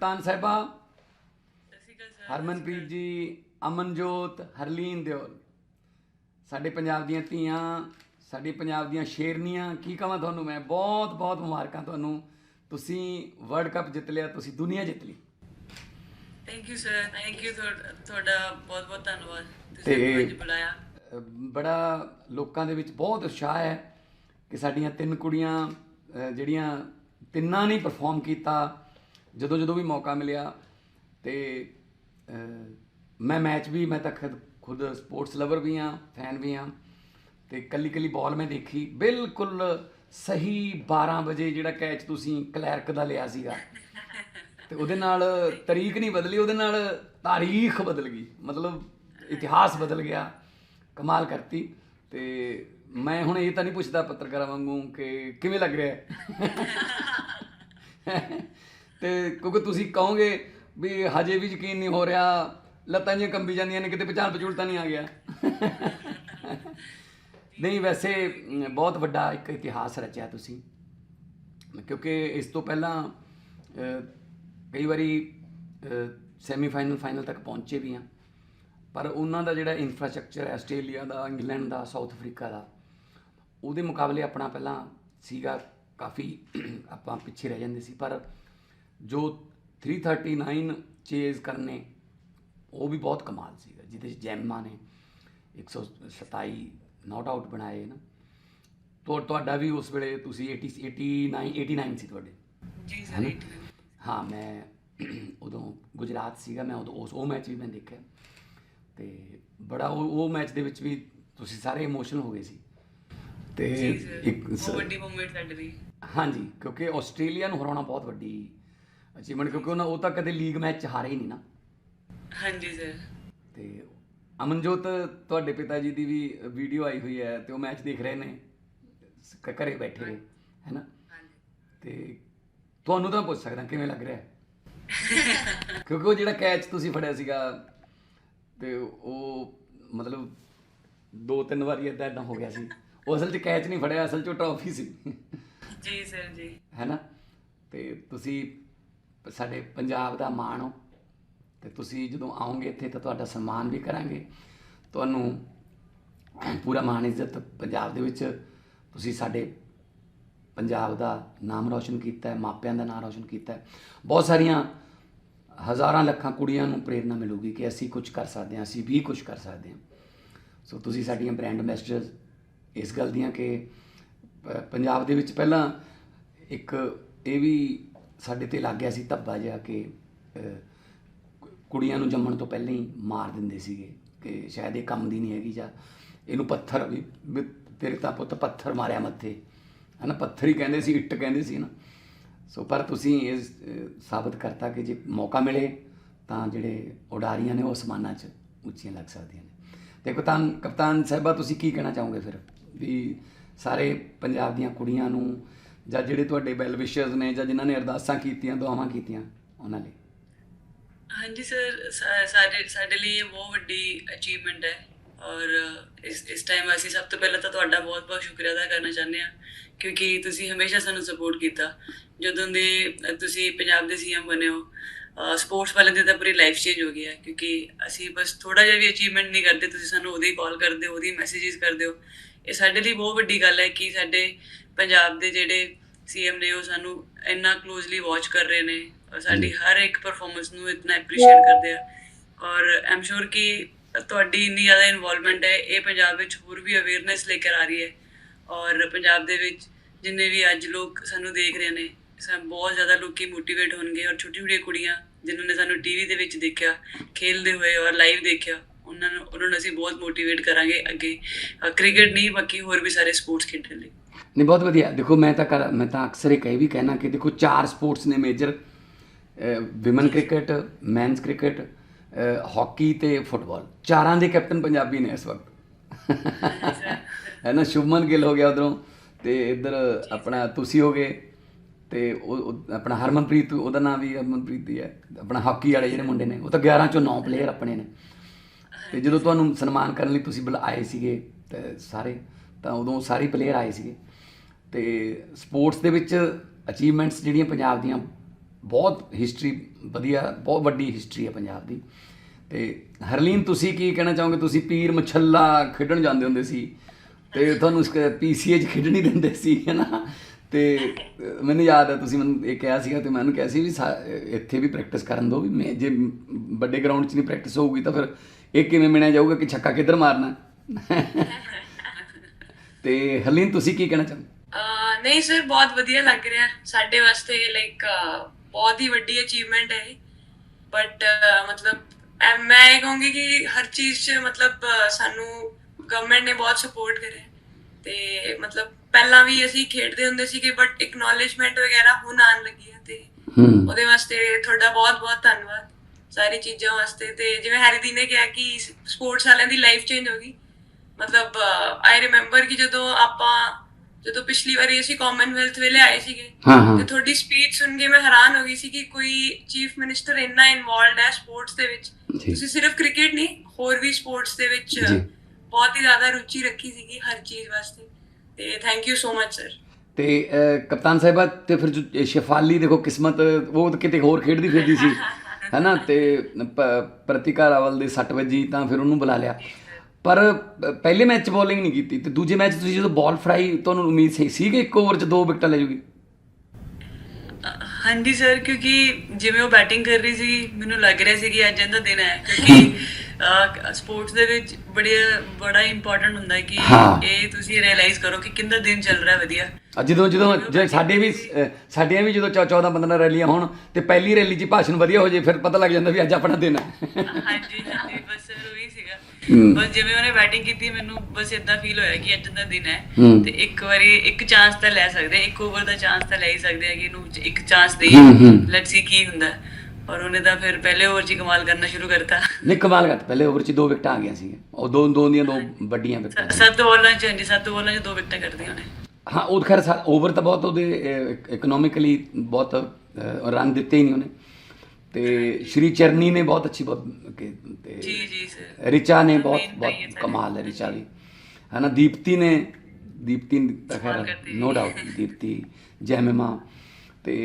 ਤਾਨ ਸਾਹਿਬਾ ਹਰਮਨਪ੍ਰੀਤ ਜੀ ਅਮਨਜੋਤ ਹਰਲੀਨ ਦਿਓਲ। ਸਾਡੇ ਪੰਜਾਬ ਦੀਆਂ ਧੀਆਂ ਸਾਡੀ ਪੰਜਾਬ ਦੀਆਂ ਸ਼ੇਰਨੀਆਂ ਕੀ ਕਹਾਂ ਤੁਹਾਨੂੰ ਮੈਂ? ਬਹੁਤ ਬਹੁਤ ਮੁਬਾਰਕਾਂ ਤੁਹਾਨੂੰ। ਤੁਸੀਂ ਵਰਲਡ ਕੱਪ ਜਿੱਤ ਲਿਆ ਤੁਸੀਂ ਦੁਨੀਆ ਜਿੱਤ ਲਈ। Thank you sir thank you ਤੁਹਾਡਾ ਬਹੁਤ ਬਹੁਤ ਧੰਨਵਾਦ। ਤੁਸੀਂ ਅੱਜ ਬੁਲਾਇਆ। ਬੜਾ ਲੋਕਾਂ ਦੇ ਵਿੱਚ ਬਹੁਤ ਉਤਸ਼ਾਹ ਹੈ ਕਿ ਸਾਡੀਆਂ ਤਿੰਨ ਕੁੜੀਆਂ ਜਿਹੜੀਆਂ ਤਿੰਨਾਂ ਨੇ ਪਰਫਾਰਮ ਕੀਤਾ ਜਦੋਂ ਜਦੋਂ ਵੀ ਮੌਕਾ ਮਿਲਿਆ ਤੇ ਮੈਂ ਮੈਚ ਵੀ, ਮੈਂ ਤਾਂ ਖੁਦ ਖੁਦ ਸਪੋਰਟਸ ਲਵਰ ਵੀ ਹਾਂ, ਫੈਨ ਵੀ ਹਾਂ, ਤੇ ਕੱਲੀ ਕੱਲੀ ਬਾਲ ਮੈਂ ਦੇਖੀ, ਬਿਲਕੁਲ ਸਹੀ 12 ਵਜੇ ਜਿਹੜਾ ਕੈਚ ਤੁਸੀਂ ਕਲੈਰਕ ਦਾ ਲਿਆ ਸੀਗਾ। ਤੇ ਉਹਦੇ ਨਾਲ ਤਰੀਕ ਨਹੀਂ ਬਦਲੀ, ਉਹਦੇ ਨਾਲ ਤਾਰੀਖ ਬਦਲ ਗਈ, ਮਤਲਬ ਇਤਿਹਾਸ ਬਦਲ ਗਿਆ, ਕਮਾਲ ਕਰਤੀ, ਤੇ ਮੈਂ ਹੁਣ ਇਹ ਤਾਂ ਨਹੀਂ ਪੁੱਛਦਾ ਪੱਤਰਕਾਰਾਂ ਵਾਂਗੂ ਕਿ ਕਿਵੇਂ ਲੱਗ ਰਿਹਾ ਹੈ। ਤੇ ਕਿਉਂਕਿ ਤੁਸੀਂ ਕਹੋਗੇ ਵੀ ਹਜੇ ਵੀ ਯਕੀਨ ਨਹੀਂ ਹੋ ਰਿਹਾ, ਲੱਤਾਂ ਜਿਹੀਆਂ ਕੰਬੀ ਜਾਂਦੀਆਂ ਨੇ, ਕਿਤੇ ਪਛਾਣ ਪਛੂਣ ਤਾਂ ਨਹੀਂ ਆ ਗਿਆ। ਨਹੀਂ, ਵੈਸੇ ਬਹੁਤ ਵੱਡਾ ਇੱਕ ਇਤਿਹਾਸ ਰਚਿਆ ਤੁਸੀਂ। ਕਿਉਂਕਿ ਇਸ ਤੋਂ ਪਹਿਲਾਂ ਕਈ ਵਾਰੀ ਸੈਮੀਫਾਈਨਲ ਫਾਈਨਲ ਤੱਕ ਪਹੁੰਚੇ ਵੀ ਆ। ਪਰ ਉਹਨਾਂ ਦਾ ਜਿਹੜਾ ਇਨਫਰਾਸਟ੍ਰਕਚਰ ਹੈ, ਆਸਟ੍ਰੇਲੀਆ ਦਾ, ਇੰਗਲੈਂਡ ਦਾ, ਸਾਊਥ ਅਫਰੀਕਾ ਦਾ, ਉਹਦੇ ਮੁਕਾਬਲੇ ਆਪਣਾ ਪਹਿਲਾਂ ਸੀਗਾ, ਕਾਫੀ ਆਪਾਂ ਪਿੱਛੇ ਰਹਿ ਜਾਂਦੇ ਸੀ। ਪਰ ਜੋ 339 ਚੇਜ਼ ਕਰਨੇ ਉਹ ਵੀ ਬਹੁਤ ਕਮਾਲ ਸੀਗਾ ਜਿਹਦੇ ਚ ਜੈਮਾ ਨੇ 127 ਨਾਟ ਆਊਟ ਬਣਾਏ ਨਾ। ਤੁਹਾ- ਤੁਹਾਡਾ ਵੀ ਉਸ ਵੇਲੇ ਤੁਸੀਂ 80 89 89 ਸੀ ਤੁਹਾਡੇ। ਜੀ ਹੈ ਨਾ? ਸਰ ਹਾਂ ਮੈਂ ਉਦੋਂ ਗੁਜਰਾਤ ਸੀਗਾ ਮੈਂ ਉਦੋਂ ਉਸ ਉਹ ਮੈਚ ਵੀ ਮੈਂ ਦੇਖਿਆ। ਤੇ ਬੜਾ ਉਹ ਉਹ ਮੈਚ ਦੇ ਵਿੱਚ ਵੀ ਤੁਸੀਂ ਸਾਰੇ ਇਮੋਸ਼ਨਲ ਹੋ ਗਏ ਸੀ। ਤੇ ਇੱਕ ਵੱਡੀ ਮੂਵਮੈਂਟ ਸਾਡੇ ਲਈ। ਹਾਂਜੀ ਕਿਉਂਕਿ ਆਸਟ੍ਰੇਲੀਆ ਨੂੰ ਹਰਾਉਣਾ ਬਹੁਤ ਵੱਡੀ ਅਚੀਵਮੈਂਟ ਕਿਉਂਕਿ ਉਹਨਾਂ ਉਹ ਤਾਂ ਕਦੇ ਲੀਗ ਮੈਚ 'ਚ ਹਾਰੇ ਹੀ ਨਹੀਂ ਨਾ। ਹਾਂਜੀ ਸਰ ਤੇ ਅਮਨਜੋਤ ਤੁਹਾਡੇ ਪਿਤਾ ਜੀ ਦੀ ਵੀ ਵੀਡੀਓ ਆਈ ਹੋਈ ਹੈ ਤੇ ਉਹ ਮੈਚ ਦੇਖ ਰਹੇ ਨੇ। ਘਰੇ ਬੈਠੇ ਹੈ ਨਾ ਹਾਂਜੀ। ਤੇ ਤੁਹਾਨੂੰ ਤਾਂ ਪੁੱਛ ਸਕਦਾ ਕਿਵੇਂ ਲੱਗ ਰਿਹਾ? ਹੈ? ਕਿਉਂਕਿ ਉਹ ਜਿਹੜਾ ਕੈਚ ਤੁਸੀਂ ਫੜਿਆ ਸੀਗਾ ਤੇ ਉਹ ਮਤਲਬ ਦੋ ਤਿੰਨ ਵਾਰੀ ਏਦਾਂ ਏਦਾਂ ਹੋ ਗਿਆ ਸੀ। ਉਹ ਅਸਲ 'ਚ ਕੈਚ ਨਹੀਂ ਫੜਿਆ ਅਸਲ 'ਚ ਉਹ ਟਰਾਫੀ ਸੀ। ਜੀ ਸਰ ਜੀ। ਹੈ ਨਾ ਤੇ ਤੁਸੀਂ ਸਾਡੇ ਪੰਜਾਬ ਦਾ ਮਾਣ ਹੋ। ਤੇ ਤੁਸੀਂ ਜਦੋਂ ਆਓਗੇ ਇੱਥੇ ਤਾਂ ਤੁਹਾਡਾ ਸਨਮਾਨ ਵੀ ਕਰਾਂਗੇ। ਤੁਹਾਨੂੰ ਪੂਰਾ ਮਾਣ ਇੱਜ਼ਤ ਪੰਜਾਬ ਦੇ ਵਿੱਚ। ਤੁਸੀਂ ਸਾਡੇ ਪੰਜਾਬ ਦਾ ਨਾਮ ਰੌਸ਼ਨ ਕੀਤਾ ਹੈ, ਮਾਪਿਆਂ ਦਾ ਨਾਮ ਰੌਸ਼ਨ ਕੀਤਾ ਹੈ। ਬਹੁਤ ਸਾਰੀਆਂ ਹਜ਼ਾਰਾਂ ਲੱਖਾਂ ਕੁੜੀਆਂ ਨੂੰ ਪ੍ਰੇਰਣਾ ਮਿਲੂਗੀ ਕਿ ਅਸੀਂ ਕੁਝ ਕਰ ਸਕਦੇ ਹਾਂ, ਅਸੀਂ ਵੀ ਕੁਝ ਕਰ ਸਕਦੇ ਹਾਂ। ਸੋ ਤੁਸੀਂ ਸਾਡੀਆਂ ਬ੍ਰਾਂਡ ਐਮਬੈਸਡਰਸ ਇਸ ਗੱਲ ਦੀਆਂ ਕਿ ਪੰਜਾਬ ਦੇ ਵਿੱਚ ਪਹਿਲਾਂ ਇੱਕ ਇਹ ਵੀ ਸਾਡੇ ਤੇ ਲੱਗ ਗਿਆ ਸੀ ਧੱਬਾ ਜਿਹਾ ਕਿ ਕੁੜੀਆਂ ਨੂੰ ਜੰਮਣ ਤੋਂ ਪਹਿਲਾਂ ਹੀ ਮਾਰ ਦਿੰਦੇ ਸੀਗੇ ਕਿ ਸ਼ਾਇਦ ਇਹ ਕੰਮ ਦੀ ਨਹੀਂ ਹੈਗੀ ਜਾਂ ਇਹਨੂੰ ਪੱਥਰ ਵੀ ਵੀ ਤੇਰੇ ਤਾਂ ਪੁੱਤ ਪੱਥਰ ਮਾਰਿਆ ਮੱਥੇ। ਹਨਾ, ਪੱਥਰ ਹੀ ਕਹਿੰਦੇ ਸੀ, ਇੱਟ ਕਹਿੰਦੇ ਸੀ ਨਾ। ਸੋ ਪਰ ਤੁਸੀਂ ਇਹ ਸਾਬਤ ਕਰਤਾ ਕਿ ਜੇ ਮੌਕਾ ਮਿਲੇ ਤਾਂ ਜਿਹੜੇ ਉਡਾਰੀਆਂ ਨੇ ਉਹ ਅਸਮਾਨਾਂ 'ਚ ਉੱਚੀਆਂ ਲੱਗ ਸਕਦੀਆਂ ਨੇ। ਤੇ ਕਪਤਾਨ ਕਪਤਾਨ ਸਾਹਿਬਾ, ਤੁਸੀਂ ਕੀ ਕਹਿਣਾ ਚਾਹੋਗੇ ਫਿਰ? ਵੀ ਸਾਰੇ ਪੰਜਾਬ ਦੀਆਂ ਕੁੜੀਆਂ ਨੂੰ ਜਾਂ ਜਿਹੜੇ ਤੁਹਾਡੇ ਵੈਲ ਵਿਸ਼ਰਸ ਨੇ ਜਾਂ ਜਿਨ੍ਹਾਂ ਨੇ ਅਰਦਾਸਾਂ ਕੀਤੀਆਂ, ਦੁਆਵਾਂ ਕੀਤੀਆਂ, ਉਹਨਾਂ ਲਈ? ਹਾਂਜੀ ਸਰ ਸਾਡੇ ਸਾਡੇ ਲਈ ਇਹ ਬਹੁਤ ਵੱਡੀ ਅਚੀਵਮੈਂਟ ਹੈ ਔਰ ਇਸ ਇਸ ਟਾਈਮ ਅਸੀਂ ਸਭ ਤੋਂ ਪਹਿਲਾਂ ਤਾਂ ਤੁਹਾਡਾ ਬਹੁਤ ਬਹੁਤ ਸ਼ੁਕਰੀਆ ਅਦਾ ਕਰਨਾ ਚਾਹੁੰਦੇ ਹਾਂ ਕਿਉਂਕਿ ਤੁਸੀਂ ਹਮੇਸ਼ਾ ਸਾਨੂੰ ਸਪੋਰਟ ਕੀਤਾ। ਜਦੋਂ ਦੇ ਤੁਸੀਂ ਪੰਜਾਬ ਦੇ ਸੀਐਮ ਬਣੇ ਹੋ ਸਪੋਰਟਸ ਵਾਲੇ ਦੀ ਤਾਂ ਪੂਰੀ ਲਾਈਫ ਚੇਂਜ ਹੋ ਗਈ ਹੈ ਕਿਉਂਕਿ ਅਸੀਂ ਬਸ ਥੋੜਾ ਜਿਹਾ ਵੀ ਅਚੀਵਮੈਂਟ ਨਹੀਂ ਕਰਦੇ, ਤੁਸੀਂ ਸਾਨੂੰ ਉਹਦੀ ਕਾਲ ਕਰਦੇ ਹੋ ਉਹਦੀ ਮੈਸੇजेस ਕਰਦੇ ਹੋ। ਇਹ ਸਾਡੇ ਲਈ ਬਹੁਤ ਵੱਡੀ ਗੱਲ ਹੈ ਕਿ ਸਾਡੇ ਪੰਜਾਬ ਦੇ ਜਿਹੜੇ ਸੀਐਮ ਨੇ ਉਹ ਸਾਨੂੰ ਇੰਨਾ ਕਲੋਜ਼ਲੀ ਵਾਚ ਕਰ ਰਹੇ ਨੇ ਔਰ ਸਾਡੀ ਹਰ ਇੱਕ ਪਰਫਾਰਮੈਂਸ ਨੂੰ ਇਤਨਾ ਐਪਰੀਸ਼ੀਏਟ ਕਰਦੇ ਆ। ਔਰ ਆਮ ਸ਼ੋਰ ਕਿ ਤੁਹਾਡੀ ਇੰਨੀ ਜ਼ਿਆਦਾ ਇਨਵੋਲਵਮੈਂਟ ਹੈ ਇਹ ਪੰਜਾਬ ਵਿੱਚ ਹੋਰ ਵੀ ਅਵੇਅਰਨੈਸ ਲੈ ਕੇ ਆ ਰਹੀ ਹੈ। ਔਰ ਪੰਜਾਬ ਦੇ ਵਿੱਚ ਜਿੰਨੇ ਵੀ ਅੱਜ ਲੋਕ ਸਾਨੂੰ ਦੇਖ ਰਹੇ ਨੇ ਸਭ ਬਹੁਤ ਜ਼ਿਆਦਾ ਲੋਕੀ ਮੋਟੀਵੇਟ ਹੋਣਗੇ ਔਰ ਛੋਟੀ ਛੋਟੀਆਂ ਕੁੜੀਆਂ ਜਿਨ੍ਹਾਂ ਨੇ ਸਾਨੂੰ ਟੀਵੀ ਦੇ ਵਿੱਚ ਦੇਖਿਆ ਖੇਲਦੇ ਹੋਏ ਔਰ ਲਾਈਵ ਦੇਖਿਆ ਉਹਨਾਂ ਨੂੰ ਉਹਨਾਂ ਨੂੰ ਅਸੀਂ ਬਹੁਤ ਮੋਟੀਵੇਟ ਕਰਾਂਗੇ ਅੱਗੇ। ਕ੍ਰਿਕਟ ਨਹੀਂ ਬਾਕੀ ਹੋਰ ਵੀ ਸਾਰੇ ਸਪੋਰਟਸ ਖੇਡਣ ਲਈ। ਨਹੀਂ ਬਹੁਤ ਵਧੀਆ। ਦੇਖੋ ਮੈਂ ਤਾਂ ਮੈਂ ਤਾਂ ਅਕਸਰ ਇਹ ਕਹੀ ਵੀ ਕਹਿਣਾ ਕਿ ਦੇਖੋ ਚਾਰ ਸਪੋਰਟਸ ਨੇ major women cricket men's cricket hockey ਤੇ ਫੁੱਟਬਾਲ ਚਾਰਾਂ ਦੇ ਕੈਪਟਨ ਪੰਜਾਬੀ ਨੇ ਇਸ ਵਕਤ। ਹੈ ਨਾ ਸ਼ੁਭਮਨ ਗਿੱਲ ਹੋ ਗਿਆ ਉਧਰੋਂ ਤੇ ਇੱਧਰ ਆਪਣਾ ਤੁਸੀਂ ਹੋ ਗਏ ਤੇ ਉਹ ਆਪਣਾ ਹਰਮਨਪ੍ਰੀਤ ਉਹਦਾ ਨਾਮ ਵੀ ਹਰਮਨਪ੍ਰੀਤ ਹੀ ਹੈ। ਆਪਣਾ ਹਾਕੀ ਵਾਲੇ ਜਿਹੜੇ ਮੁੰਡੇ ਨੇ ਉਹ ਤਾਂ 11 ਚੋਂ 9 ਪਲੇਅਰ ਆਪਣੇ ਨੇ। ਤੇ ਜਦੋਂ ਤੁਹਾਨੂੰ ਸਨਮਾਨ ਕਰਨ ਲਈ ਤੁਸੀਂ ਬੁਲਾਏ ਸੀਗੇ ਤੇ ਸਾਰੇ ਤਾਂ ਉਦੋਂ ਸਾਰੇ ਪਲੇਅਰ ਆਏ ਸੀਗੇ। ਤੇ ਸਪੋਰਟਸ ਦੇ ਵਿੱਚ ਅਚੀਵਮੈਂਟਸ ਜਿਹੜੀਆਂ ਪੰਜਾਬ ਦੀਆਂ ਬਹੁਤ ਹਿਸਟਰੀ ਵਧੀਆ ਬਹੁਤ ਵੱਡੀ ਹਿਸਟਰੀ ਹੈ ਪੰਜਾਬ ਦੀ। ਤੇ ਹਰਲੀਨ ਤੁਸੀਂ ਕੀ ਕਹਿਣਾ ਚਾਹੋਗੇ? ਤੁਸੀਂ ਪੀਰ ਮਛੱਲਾ ਖੇਡਣ ਜਾਂਦੇ ਹੁੰਦੇ ਸੀ ਤੇ ਤੁਹਾਨੂੰ ਇਸ ਪੀਸੀਏ 'ਚ ਖੇਡਣ ਨਹੀਂ ਦਿੰਦੇ ਸੀ ਹੈਨਾ? ਤੇ ਅਹ, ਮੈਨੂੰ ਯਾਦ ਹੈ ਤੁਸੀਂ ਮੈਨੂੰ ਇਹ ਕਿਹਾ ਸੀਗਾ ਤੇ ਮੈਨੂੰ ਕਿਹਾ ਸੀ ਵੀ ਸਾ- ਇੱਥੇ ਵੀ ਪ੍ਰੈਕਟਿਸ ਕਰਨ ਦਿਓ ਵੀ ਮੈਂ ਜੇ ਵੱਡੇ ਗਰਾਊਂਡ 'ਚ ਨਹੀਂ ਪ੍ਰੈਕਟਿਸ ਹੋਊਗੀ ਤਾਂ ਫਿਰ ਇਹ ਕਿਵੇਂ ਮਿਣਿਆ ਜਾਊਗਾ ਕਿ ਛੱਕਾ ਕਿੱਧਰ ਮਾਰਨਾ? ਤੇ ਹਰਲੀਨ ਤੁਸੀਂ ਕੀ ਕਹਿਣਾ ਚਾਹੋਗੇ? ਅਹ ਨਹੀਂ ਸਰ ਬਹੁਤ ਵਧੀਆ ਲੱਗ ਰਿਹਾ। ਸਾਡੇ ਵਾਸਤੇ ਲਾਈਕ ਬਹੁਤ ਹੀ ਵੱਡੀ ਅਚੀਵਮੈਂਟ ਹੈ ਬਟ ਮਤਲਬ ਅਹ ਮੈਂ ਇਹ ਕਹੂੰਗੀ ਕਿ ਹਰ ਚੀਜ਼ 'ਚ ਮਤਲਬ ਅਹ, ਸਾਨੂੰ ਗਵਰਨਮੈਂਟ ਨੇ ਬਹੁਤ ਸਪੋਰਟ ਕਰਿਆ। ਤੇ ਮਤਲਬ ਪਹਿਲਾਂ ਵੀ ਅਸੀਂ ਖੇਡਦੇ ਹੁੰਦੇ ਸੀਗੇ ਬਟ ਐਕਨੋਲਜਮੈਂਟ ਵਗੈਰਾ ਹੁਣ ਆਉਣ ਲੱਗੀ ਹੈ ਤੇ ਹੂੰ। ਉਹਦੇ ਵਾਸਤੇ ਤੁਹਾਡਾ ਬਹੁਤ ਬਹੁਤ ਧੰਨਵਾਦ। ਸਾਰੀ ਚੀਜ਼ਾਂ ਵਾਸਤੇ ਤੇ ਜਿਵੇਂ ਹੈਰੀਦੀ ਨੇ ਕਿਹਾ ਕਿ ਸਪੋਰਟਸ ਵਾਲਿਆਂ ਦੀ ਲਾਈਫ ਚੇਂਜ ਹੋ ਗਈ। ਮਤਲਬ ਆਈ ਰਿਮੈਂਬਰ ਕਿ ਜਦੋਂ ਆਪਾਂ ਜਦੋਂ ਪਿਛਲੀ ਵਾਰੀ ਅਸੀਂ ਕਾਮਨਵੈਲਥ ਵੇਲੇ ਆਏ ਸੀਗੇ ਹਾਂ ਹਾਂ। ਤੇ ਤੁਹਾਡੀ ਸਪੀਚ ਸੁਣ ਕੇ ਮੈਂ ਹੈਰਾਨ ਹੋ ਗਈ ਸੀ ਕਿ ਕੋਈ ਚੀਫ ਮਿਨਿਸਟਰ ਇੰਨਾ ਇਨਵੋਲਡ ਹੈ ਸਪੋਰਟਸ ਦੇ ਵਿੱਚ। ਤੁਸੀਂ ਸਿਰਫ ਕ੍ਰਿਕਟ ਨਹੀਂ ਹੋਰ ਵੀ ਸਪੋਰਟਸ ਦੇ ਵਿੱਚ। ਬਹੁਤ ਹੀ ਜ਼ਿਆਦਾ ਰੁਚੀ ਰੱਖੀ ਸੀਗੀ ਹਰ ਚੀਜ਼ ਵਾਸਤੇ। ਤੇ thank you so much sir ਤੇ ਕਪਤਾਨ ਸਾਹਿਬਾ ਤੇ ਫਿਰ ਸ਼ਫਾਲੀ ਦੇਖੋ ਕਿਸਮਤ ਉਹ ਕਿਤੇ ਹੋਰ ਖੇਡਦੀ ਫਿਰਦੀ ਸੀ। ਹੈਨਾ, ਤੇ ਪ- ਰਾਵਲ ਦੇ 6 ਵਜੇ ਤਾਂ ਫਿਰ ਉਹਨੂੰ ਬੁਲਾ ਲਿਆ। ਪਰ ਪਹਿਲੇ ਮੈਚ 'ਚ ਬੋਲਿੰਗ ਨਹੀਂ ਕੀਤੀ, ਤੇ ਦੂਜੇ ਮੈਚ ਤੁਸੀਂ ਜਦੋਂ ਬਾਲ ਫੜਾਈ, ਤੁਹਾਨੂੰ ਉਮੀਦ ਸੀ ਸੀ ਕਿ ਇੱਕ ਓਵਰ 'ਚ ਦੋ ਵਿਕਟਾਂ ਲੈ ਜੂਗੀ? ਹਾਂਜੀ ਸਰ ਕਿਉਂਕਿ ਜਿਵੇਂ ਉਹ ਬੈਟਿੰਗ ਕਰ ਰਹੀ ਸੀ, ਮੈਨੂੰ ਲੱਗ ਰਿਹਾ ਸੀ ਕਿ ਅੱਜ ਇਹਦਾ ਦਿਨ ਹੈ। ਕਿਉਂਕਿ ਸਪੋਰਟਸ ਦੇ ਵਿੱਚ ਬੜੀ ਬੜਾ ਇੰਪੋਰਟੈਂਟ ਹੁੰਦਾ ਹੈ ਕਿ। ਇਹ ਤੁਸੀਂ ਰਿਅਲਾਈਜ਼ ਕਰੋ ਕਿ ਕਿੰਦਾ ਦਿਨ ਚੱਲ ਰਿਹਾ ਵਧੀਆ ਜਦੋਂ ਜਦੋਂ ਸਾਡੇ ਵੀ ਸਾਡੀਆਂ ਵੀ ਜਦੋਂ 14 15 ਰੈਲੀਆਂ ਹੋਣ ਤੇ ਪਹਿਲੀ ਰੈਲੀ 'ਚ ਭਾਸ਼ਣ ਵਧੀਆ ਹੋ ਜੇ ਫਿਰ ਪਤਾ ਲੱਗ ਜਾਂਦਾ ਵੀ ਅੱਜ ਆਪਣਾ ਦਿਨ ਹੈ ਹਾਂਜੀ ਹਾਂਜੀ ਬਸ ਉਹੀ ਸੀਗਾ। ਬਸ ਜਿਵੇਂ ਉਹਨੇ ਬੈਟਿੰਗ ਕੀਤੀ ਮੈਨੂੰ ਬਸ ਇਦਾਂ ਫੀਲ ਹੋਇਆ ਕਿ ਅੱਜ ਦਾ ਦਿਨ ਹੈ। ਤੇ ਇੱਕ ਵਾਰੀ ਇੱਕ ਚਾਂਸ ਤਾਂ ਲੈ ਸਕਦੇ ਇੱਕ ਓਵਰ ਦਾ ਚਾਂਸ ਤਾਂ ਲੈ ਹੀ ਸਕਦੇ ਆ ਕਿ ਇਹਨੂੰ ਇੱਕ ਚਾਂਸ ਦੇਈਏ। ਲੈਟਸ ਸੀ ਕੀ ਹੁੰਦਾ ਉਹਨੇ ਤਾਂ ਫਿਰ ਪਹਿਲੇ ਓਵਰ 'ਚ ਹੀ ਕਮਾਲ ਕਰਨਾ ਸ਼ੁਰੂ ਕਰਤਾ। ਨਹੀਂ ਕਮਾਲ ਕਰ ਪਹਿਲੇ ਓਵਰ 'ਚ ਦੋ ਵਿਕਟਾਂ ਆ ਗਈਆਂ ਸੀ। ਉਹ ਦੋ ਦੋ ਦੀਆਂ ਦੋ ਵੱਡੀਆਂ ਵਿਕਟਾਂ। ਸੱਤ ਓਵਰਾਂ 'ਚ ਹਾਂਜੀ ਸੱਤ ਓਵਰਾਂ 'ਚ ਦੋ ਵਿਕਟਾਂ ਕਰਦੀਆਂ ਉਹਨੇ। ਹਾਂ ਉਹ ਖੈਰ ਓਵਰ ਤਾਂ ਬਹੁਤ ਉਹਦੇ ਇਕਨੋਮਿਕਲੀ ਬਹੁਤ ਰਨ ਦਿੱਤੇ ਹੀ ਨਹੀਂ ਉਹਨੇ। ਤੇ ਸ਼੍ਰੀ ਚਰਨੀ ਨੇ ਬਹੁਤ ਅੱਛੀ ਬਹੁਤ ਕਿ- ਤੇ ਜੀ ਜੀ ਸਰ। ਰਿਚਾ ਨੇ ਬਹੁਤ ਬਹੁਤ। ਕਮਾਲ ਹੈ ਰਿਚਾ ਦੀ। ਹੈ ਨਾ ਦੀਪਤੀ ਨੇ ਦੀਪਤੀ ਤਾਂ ਖੈਰ ਨੋ ਡਾਊਟ ਦੀਪਤੀ ਜੈਮਿਮਾ ਤੇ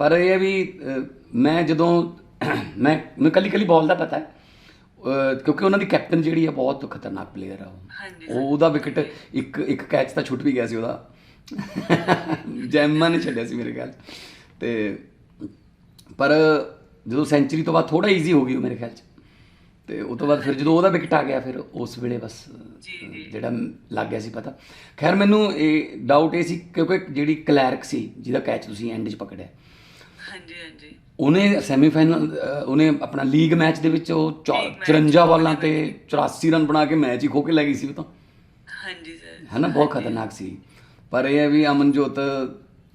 ਪਰ ਇਹ ਹੈ ਵੀ ਮੈਂ ਜਦੋਂ ਮੈਂ ਮੈਨੂੰ ਕੱਲੀ ਕੱਲੀ ਬਾਲ ਦਾ ਪਤਾ ਹੈ। ਕਿਉਂਕਿ ਉਹਨਾਂ ਦੀ ਕੈਪਟਨ ਜਿਹੜੀ ਹੈ ਬਹੁਤ ਖਤਰਨਾਕ ਪਲੇਅਰ ਆ ਉਹ। ਉਹਦਾ ਵਿਕਟ ਇੱਕ ਇੱਕ ਕੈਚ ਤਾਂ ਛੁੱਟ ਵੀ ਗਿਆ ਸੀ ਉਹਦਾ। ਜੈਮਾ ਨੇ ਛੱਡਿਆ ਸੀ ਮੇਰੇ ਖਿਆਲ। ਤੇ ਪਰ ਜਦੋਂ ਸੈਂਚਰੀ ਤੋਂ ਬਾਅਦ ਥੋੜਾ ਈਜ਼ੀ ਹੋ ਗਈ ਉਹ ਮੇਰੇ ਖਿਆਲ 'ਚ। ਤੇ ਉਹ ਤੋਂ ਬਾਅਦ ਫਿਰ ਜਦੋਂ ਉਹਦਾ ਵਿਕਟ ਆ ਗਿਆ ਫਿਰ ਉਸ ਵੇਲੇ ਬਸ। ਜਿਹੜਾ ਲੱਗ ਗਿਆ ਸੀ ਪਤਾ। ਖੈਰ ਮੈਨੂੰ ਇਹ ਡਾਊਟ ਇਹ ਸੀ ਕਿਉਂਕਿ ਜਿਹੜੀ ਕਲੈਰਕ ਸੀ ਜਿਹਦਾ ਕੈਚ ਤੁਸੀਂ ਐਂਡ 'ਚ ਪਕੜਿਆ ਹਾਂਜੀ ਹਾਂਜੀ। ਉਹਨੇ ਸੈਮੀਫਾਈਨਲ ਉਹਨੇ ਆਪਣਾ ਲੀਗ ਮੈਚ ਦੇ ਵਿੱਚ ਉਹ ਚੌ- League match 54 ਬਾਲਾਂ ਤੇ 84 ਰਨ ਬਣਾ ਕੇ ਮੈਚ ਹੀ ਖੋ ਕੇ ਲੈ ਗਈ ਸੀ ਉਹ ਤਾਂ। ਹਾਂਜੀ ਸਰ ਹੈ ਨਾ ਬਹੁਤ ਖਤਰਨਾਕ ਸੀ। ਪਰ ਇਹ ਹੈ ਵੀ ਅਮਨਜੋਤ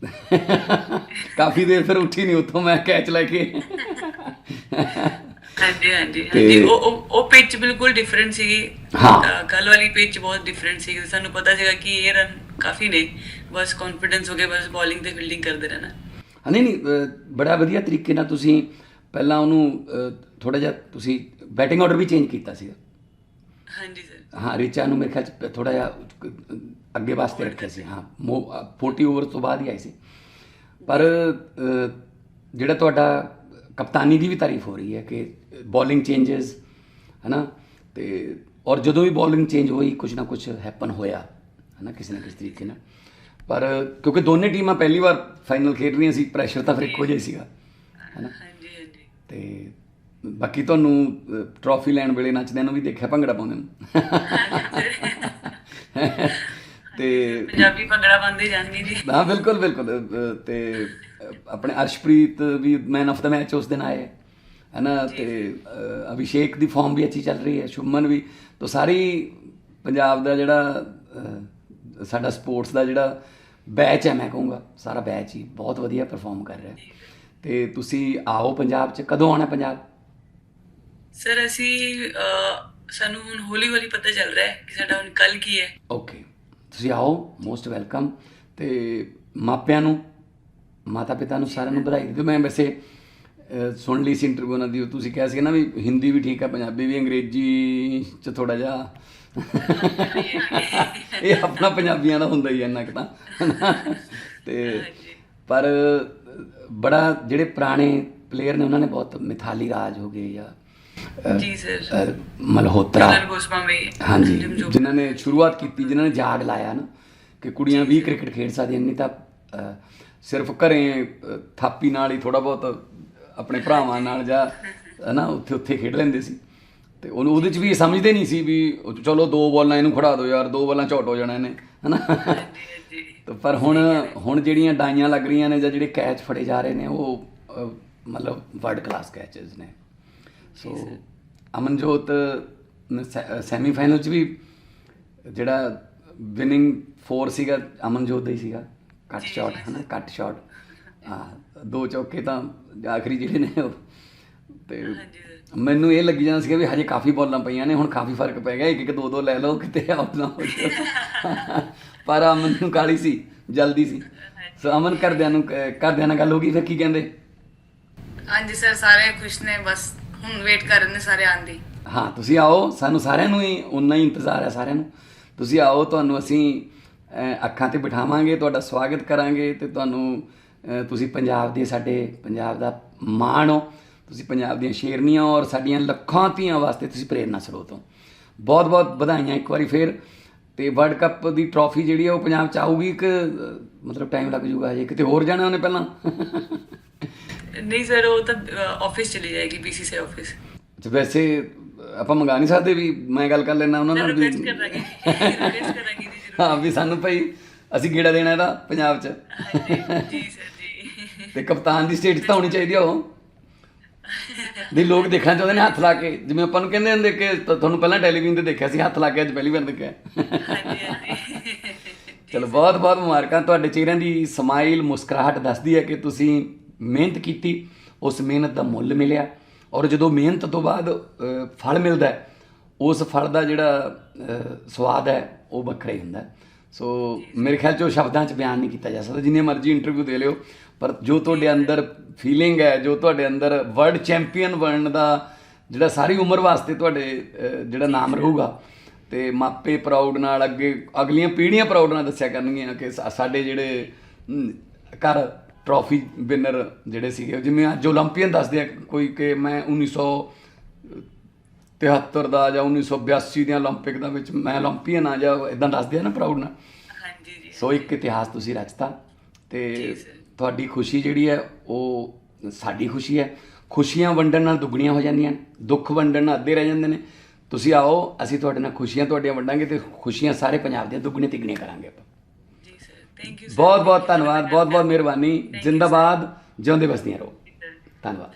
ਕਾਫੀ ਦੇਰ ਫਿਰ ਉੱਠੀ ਨਹੀਂ ਉੱਥੋਂ ਮੈਂ ਕੈਚ ਲੈ ਕੇ। ਹਾਂਜੀ ਹਾਂਜੀ। ਤੇ- ਉਹ ਉਹ- ਉਹ ਪਿਚ ਬਿਲਕੁਲ ਡਿਫਰੈਂਟ ਸੀਗੀ। ਹਾਂ। ਕੱਲ ਵਾਲੀ ਪਿਚ ਬਹੁਤ ਡਿਫਰੈਂਟ ਸੀ ਸਾਨੂੰ ਪਤਾ ਸੀਗਾ ਕਿ ਇਹ ਰਨ ਕਾਫੀ ਨੇ। ਬਸ ਕੌਨਫੀਡੈਂਸ ਹੋ ਗਿਆ ਬਸ ਬੋਲਿੰਗ ਤੇ ਫੀਲਡਿੰਗ ਕਰਦੇ ਰਹਿਣਾ। ਨਹੀਂ ਨਹੀਂ ਬੜਾ ਵਧੀਆ ਤਰੀਕੇ ਨਾਲ ਤੁਸੀਂ ਪਹਿਲਾਂ ਉਹਨੂੰ ਥੋੜਾ ਜਿਹਾ ਤੁਸੀਂ ਬੈਟਿੰਗ ਆਰਡਰ ਵੀ ਚੇਂਜ ਕੀਤਾ ਸੀਗਾ। ਹਾਂਜੀ ਸਰ। ਹਾਂ ਰਿਚਾ ਨੂੰ ਮੇਰੇ ਖਿਆਲ ਥੋੜਾ ਜਿਹਾ ਅੱਗੇ ਵਾਸਤੇ ਰੱਖਿਆ ਸੀ ਹਾਂ ਮੋ- ਅ, 40 ਓਵਰ ਤੋਂ ਬਾਅਦ ਹੀ ਆਈ ਸੀ। ਪਰ ਜਿਹੜਾ ਤੁਹਾਡਾ ਕਪਤਾਨੀ ਦੀ ਵੀ ਤਾਰੀਫ ਹੋ ਰਹੀ ਹੈ ਕਿ ਬੋਲਿੰਗ ਚੇਂਜਸ ਹਨਾ ਤੇ ਔਰ ਜਦੋਂ ਵੀ ਬੋਲਿੰਗ ਚੇਂਜ ਹੋਈ ਕੁਝ ਨਾ ਕੁਝ ਹੈਪਨ ਹੋਇਆ ਹਨਾ ਕਿਸੇ ਨਾ ਕਿਸੇ ਤਰੀਕੇ ਨਾਲ। ਪਰ ਕਿਉਂਕਿ ਦੋਨੇ ਟੀਮਾਂ ਪਹਿਲੀ ਵਾਰ ਫਾਈਨਲ ਖੇਡ ਰਹੀਆਂ ਸੀ ਪ੍ਰੈਸ਼ਰ ਤਾਂ ਫਿਰ ਇੱਕੋ ਜਿਹਾ ਹੀ ਸੀਗਾ ਹਨਾ? ਹਾਂਜੀ ਹਾਂਜੀ। ਤੇ ਬਾਕੀ ਤੁਹਾਨੂੰ ਟਰੋਫੀ ਲੈਣ ਵੇਲੇ ਨੱਚਦਿਆਂ ਨੂੰ ਵੀ ਦੇਖਿਆ ਭੰਗੜਾ ਪਾਉਂਦੇ ਨੂੰ? ਤੇ ਪੰਜਾਬੀ ਭੰਗੜਾ ਪਾਉਂਦੇ ਜਾਂਦੀ ਜੀ। ਹਾਂ ਬਿਲਕੁਲ ਬਿਲਕੁਲ ਤੇ ਆਪਣੇ ਅਰਸ਼ਪ੍ਰੀਤ ਵੀ ਮੈਨ ਆਫ ਦਾ ਮੈਚ ਉਸ ਦਿਨ ਆਏ ਹੈ ਨਾ ਤੇ ਅਭਿਸ਼ੇਕ ਦੀ ਫਾਰਮ ਵੀ ਅੱਛੀ ਚੱਲ ਰਹੀ ਹੈ ਸ਼ੁਭਮਨ ਵੀ ਤਾਂ ਸਾਰੀ ਪੰਜਾਬ ਦਾ ਜਿਹੜਾ ਸਾਡਾ ਸਪੋਰਟਸ ਦਾ ਜਿਹੜਾ ਬੈਚ ਹੈ ਮੈਂ ਕਹੂੰਗਾ ਸਾਰਾ ਬੈਚ ਹੀ ਬਹੁਤ ਵਧੀਆ ਪਰਫਾਰਮ ਕਰ ਰਿਹਾ। ਤੇ ਤੁਸੀਂ ਆਓ ਪੰਜਾਬ 'ਚ ਕਦੋਂ ਆਉਣਾ ਪੰਜਾਬ? ਸਰ ਅਸੀਂ ਸਾਨੂੰ ਹੁਣ ਹੌਲੀ ਹੌਲੀ ਪਤਾ ਚੱਲ ਰਿਹਾ ਹੈ ਕਿ ਸਾਡਾ ਹੁਣ ਕੱਲ ਕੀ ਹੈ। ਓਕੇ ਤੁਸੀਂ ਆਓ ਮੋਸਟ ਵੈਲਕਮ ਤੇ ਮਾਪਿਆਂ ਨੂੰ ਮਾਤਾ ਪਿਤਾ ਨੂੰ ਸਾਰਿਆਂ ਨੂੰ ਵਧਾਈ ਦਿਓ। ਮੈਂ ਵੈਸੇ ਸੁਣ ਲਈ ਸੀ ਇੰਟਰਵਿਊ ਉਹਨਾਂ ਦੀ ਤੁਸੀਂ ਕਿਹਾ ਸੀ ਨਾ ਵੀ ਹਿੰਦੀ ਵੀ ਠੀਕ ਹੈ ਪੰਜਾਬੀ ਵੀ ਅੰਗਰੇਜ਼ੀ ਚ ਥੋੜਾ ਜਿਹਾ। ਇਹ ਆਪਣਾ ਪੰਜਾਬੀਆਂ ਦਾ ਹੁੰਦਾ ਹੀ ਇੰਨਾ ਕੁ ਤਾਂ। ਤੇ ਪਰ ਬੜਾ ਜਿਹੜੇ ਪੁਰਾਣੇ ਪਲੇਅਰ ਨੇ ਉਹਨਾਂ ਨੇ ਬਹੁਤ ਮਿਥਾਲੀ ਰਾਜ ਹੋ ਗਏ ਜਾਂ ਜੀ ਸਰ। ਮਲਹੋਤਰਾ। ਹਾਂਜੀ ਜਿਨ੍ਹਾਂ ਨੇ ਸ਼ੁਰੂਆਤ ਕੀਤੀ ਜਿਨ੍ਹਾਂ ਨੇ ਜਾਗ ਲਾਇਆ ਨਾ ਕਿ ਕੁੜੀਆਂ ਵੀ ਕ੍ਰਿਕਟ ਖੇਡ ਸਕਦੀਆਂ ਨਹੀਂ ਤਾਂ ਸਿਰਫ ਘਰੇ ਥਾਪੀ ਨਾਲ ਹੀ ਥੋੜਾ ਬਹੁਤ ਆਪਣੇ ਭਰਾਵਾਂ ਨਾਲ ਜਾਂ ਹਨਾ ਉੱਥੇ ਉੱਥੇ ਖੇਡ ਲੈਂਦੇ ਸੀ। ਤੇ ਉਹਨੂੰ ਉਹਦੇ ਚ ਵੀ ਇਹ ਸਮਝਦੇ ਨਹੀਂ ਸੀ ਵੀ ਚਲੋ ਦੋ ਬਾਲਾਂ ਇਹਨੂੰ ਖੜਾ ਦਿਓ ਯਾਰ ਦੋ ਬਾਲਾਂ ਝੋਟ ਹੋ ਜਾਣਾ ਇਹਨੇ ਹਨਾ। ਤੇ ਪਰ ਹੁਣ ਹੁਣ ਜਿਹੜੀਆਂ ਡਾਈਆਂ ਲੱਗ ਰਹੀਆਂ ਨੇ ਜਾਂ ਜਿਹੜੇ ਕੈਚ ਫੜੇ ਜਾ ਰਹੇ ਨੇ ਉਹ ਮਤਲਬ ਵਰਲਡ ਕਲਾਸ ਕੈਚਸ ਨੇ। ਸੋ ਅਮਨਜੋਤ ਸੈਮੀਫਾਈਨਲ ਚ ਵੀ ਜਿਹੜਾ ਵਿਨਿੰਗ ਫੋਰ ਸੀਗਾ ਅਮਨਜੋਤ ਦਾ ਹੀ ਸੀਗਾ। ਕੱਟ ਸ਼ਾਟ ਹਨਾ ਕੱਟ ਸ਼ਾਟ ਦੋ ਚੌਕੇ ਤਾਂ ਆਖਰੀ ਜਿਹੜੇ ਨੇ ਉਹ। ਤੇ ਮੈਨੂੰ ਇਹ ਲੱਗੀ ਜਾਂਦਾ ਸੀਗਾ ਵੀ ਹਜੇ ਕਾਫੀ ਬੋਲਾਂ ਪਈਆਂ ਨੇ ਹੁਣ ਕਾਫੀ ਫ਼ਰਕ ਪੈ ਗਿਆ ਇੱਕ ਇੱਕ ਦੋ ਦੋ ਲੈ ਲਓ ਕਿਤੇ ਆਊਟ ਨਾ ਹੋ ਜਾਓ ਪਰ ਅਮਨ ਨੂੰ ਕਾਲੀ ਸੀ ਜਲਦੀ ਸੀ। ਸੋ ਅਮਨ ਘਰਦਿਆਂ ਨੂੰ ਘਰਦਿਆਂ ਨਾਲ ਗੱਲ ਹੋ ਗਈ ਫਿਰ ਕੀ ਕਹਿੰਦੇ? ਹਾਂਜੀ ਸਰ ਸਾਰੇ ਖੁਸ਼ ਨੇ ਬਸ ਹੁਣ ਵੇਟ ਕਰ ਰਹੇ ਨੇ ਸਾਰੇ ਆਉਣ ਦੀ। ਹਾਂ ਤੁਸੀਂ ਆਓ ਸਾਨੂੰ ਸਾਰਿਆਂ ਨੂੰ ਹੀ ਉਨਾ ਹੀ ਇੰਤਜ਼ਾਰ ਹੈ ਸਾਰਿਆਂ ਨੂੰ। ਤੁਸੀਂ ਆਓ ਤੁਹਾਨੂੰ ਅਸੀਂ ਅੱਖਾਂ ਤੇ ਬਿਠਾਵਾਂਗੇ ਤੁਹਾਡਾ ਸਵਾਗਤ ਕਰਾਂਗੇ ਤੇ ਤੁਹਾਨੂੰ ਤੁਸੀਂ ਪੰਜਾਬ ਦੇ ਸਾਡੇ ਪੰਜਾਬ ਦਾ ਮਾਣ ਹੋ ਤੁਸੀਂ ਪੰਜਾਬ ਦੀਆਂ ਸ਼ੇਰਨੀਆਂ ਔਰ ਸਾਡੀਆਂ ਲੱਖਾਂ ਧੀਆਂ ਵਾਸਤੇ ਤੁਸੀਂ ਪ੍ਰੇਰਨਾ ਸਰੋਤ ਹੋ। ਬਹੁਤ ਬਹੁਤ ਵਧਾਈਆਂ ਇੱਕ ਵਾਰੀ ਫੇਰ। ਤੇ ਵਰਲਡ ਕੱਪ ਦੀ ਟਰੋਫੀ ਜਿਹੜੀ ਹੈ ਉਹ ਪੰਜਾਬ ਚ ਆਊਗੀ ਕਿ ਅਹ, ਮਤਲਬ ਟਾਈਮ ਲੱਗ ਜਾਊਗਾ ਹਜੇ ਕਿਤੇ ਹੋਰ ਜਾਣਾ ਉਹਨੇ ਪਹਿਲਾਂ? ਨਹੀਂ ਸਰ ਉਹ ਤਾਂ ਆਫਿਸ ਚਲੀ ਜਾਏਗੀ ਬੀਸੀਸੀ ਆਫਿਸ ਤੇ ਵੈਸੇ ਆਪਾਂ ਮੰਗਾ ਨਹੀਂ ਸਕਦੇ ਵੀ ਮੈਂ ਗੱਲ ਕਰ ਲੈਣਾ ਉਹਨਾਂ ਨਾਲ ਵੀ। ਰਿਕਵੈਸਟ ਕਰਾਂਗੇ ਰਿਕਵੈਸਟ ਕਰਾਂਗੇ ਜੀ ਹਾਂ ਵੀ ਸਾਨੂੰ ਭਾਈ ਅਸੀਂ ਗੇੜਾ ਦੇਣਾ ਇਹਦਾ ਪੰਜਾਬ 'ਚ। ਜੀ ਸਰ। ਜੀ ਤੇ ਕਪਤਾਨ ਦੀ ਸਟੇਟ ਤਾਂ ਹੋਣੀ ਚਾਹੀਦੀ ਆ ਉਹ। ਦੇ ਲੋਕ ਦੇਖਣਾ ਚਾਹੁੰਦੇ ਨੇ ਹੱਥ ਲਾ ਕੇ। ਜਿਵੇਂ ਆਪਾਂ ਨੂੰ ਕਹਿੰਦੇ ਹੁੰਦੇ ਕਿ ਤੁਹਾਨੂੰ ਪਹਿਲਾਂ ਟੈਲੀਵਿਜ਼ਨ ਤੇ ਦੇਖਿਆ ਸੀ, ਹੱਥ ਲਾ ਕੇ ਅੱਜ ਪਹਿਲੀ ਵਾਰ ਦੇਖਿਆ। ਚਲੋ ਬਹੁਤ ਬਹੁਤ ਮੁਬਾਰਕਾਂ। ਤੁਹਾਡੇ ਚਿਹਰਿਆਂ ਦੀ ਸਮਾਈਲ, ਮੁਸਕਰਾਹਟ ਦੱਸਦੀ ਹੈ ਕਿ ਤੁਸੀਂ ਮਿਹਨਤ ਕੀਤੀ, ਉਸ ਮਿਹਨਤ ਦਾ ਮੁੱਲ ਮਿਲਿਆ। ਔਰ ਜਦੋਂ ਮਿਹਨਤ ਤੋਂ ਬਾਅਦ ਫਲ ਮਿਲਦਾ ਉਸ ਫਲ ਦਾ ਜਿਹੜਾ ਸਵਾਦ ਹੈ, ਉਹ ਵੱਖਰਾ ਹੀ ਹੁੰਦਾ ਹੈ। ਸੋ ਮੇਰੇ ਖਿਆਲ 'ਚ ਉਹ ਸ਼ਬਦਾਂ 'ਚ ਬਿਆਨ ਨਹੀਂ ਕੀਤਾ ਜਾ ਸਕਦਾ। ਜਿੰਨੇ ਮਰਜ਼ੀ ਇੰਟਰਵਿਊ ਦੇ ਲਿਓ, ਪਰ ਜੋ ਤੁਹਾਡੇ ਅੰਦਰ ਫੀਲਿੰਗ ਹੈ, ਜੋ ਤੁਹਾਡੇ ਅੰਦਰ ਵਰਲਡ ਚੈਂਪੀਅਨ ਬਣਨ ਦਾ ਜਿਹੜਾ ਸਾਰੀ ਉਮਰ ਵਾਸਤੇ ਤੁਹਾਡੇ ਜਿਹੜਾ ਨਾਮ ਰਹੂਗਾ, ਤੇ ਮਾਪੇ ਪ੍ਰਾਊਡ ਨਾਲ ਅੱਗੇ, ਅਗਲੀਆਂ ਪੀੜ੍ਹੀਆਂ ਪ੍ਰਾਊਡ ਨਾਲ ਦੱਸਿਆ ਕਰਨਗੀਆਂ ਕਿ ਸਾਡੇ ਜਿਹੜੇ ਕਰ ਟਰੋਫੀ ਵਿਨਰ ਜਿਹੜੇ ਸੀਗੇ, ਜਿਵੇਂ ਅੱਜ 올림픽ੀਅਨ ਦੱਸਦੇ ਆ ਕੋਈ ਕਿ ਮੈਂ 1900 73 ਦਾ ਜਾਂ 1982 ਦੀਆਂ 올림픽 ਦਾ ਵਿੱਚ ਮੈਂ 올림ਪੀਅਨ ਆ ਜਾਂ ਇਦਾਂ ਦੱਸਦੇ ਆ ਨਾ ਪ੍ਰਾਊਡ ਨਾਲ ਹਾਂਜੀ ਜੀ। ਸੋ ਇੱਕ ਇਤਿਹਾਸ ਤੁਸੀਂ ਰਚਤਾ ਤੇ ਤੁਹਾਡੀ ਖੁਸ਼ੀ ਜਿਹੜੀ ਹੈ ਉਹ ਸਾਡੀ ਖੁਸ਼ੀ ਹੈ। ਖੁਸ਼ੀਆਂ ਵੰਡਣ ਨਾਲ ਦੁੱਗਣੀਆਂ ਹੋ ਜਾਂਦੀਆਂ ਦੁੱਖ ਵੰਡਣ ਨਾਲ ਅੱਧੇ ਰਹਿ ਜਾਂਦੇ ਨੇ। ਤੁਸੀਂ ਆਓ ਅਸੀਂ ਤੁਹਾਡੇ ਨਾਲ ਖੁਸ਼ੀਆਂ ਤੁਹਾਡੀਆਂ ਵੰਡਾਂਗੇ ਤੇ ਖੁਸ਼ੀਆਂ ਸਾਰੇ ਪੰਜਾਬ ਦੀਆਂ ਦੁੱਗਣੀਆਂ ਤਿੱਗਣੀਆਂ ਕਰਾਂਗੇ ਆਪਾਂ। ਜੀ ਸਰ। ਥੈਂਕ ਯੂ ਬਹੁਤ ਬਹੁਤ ਧੰਨਵਾਦ ਬਹੁਤ ਬਹੁਤ ਮਿਹਰਬਾਨੀ ਜਿੰਦਾਬਾਦ ਜਿਉਂਦੇ ਬਸਤੀਆਂ ਰਹੋ। ਧੰਨਵਾਦ।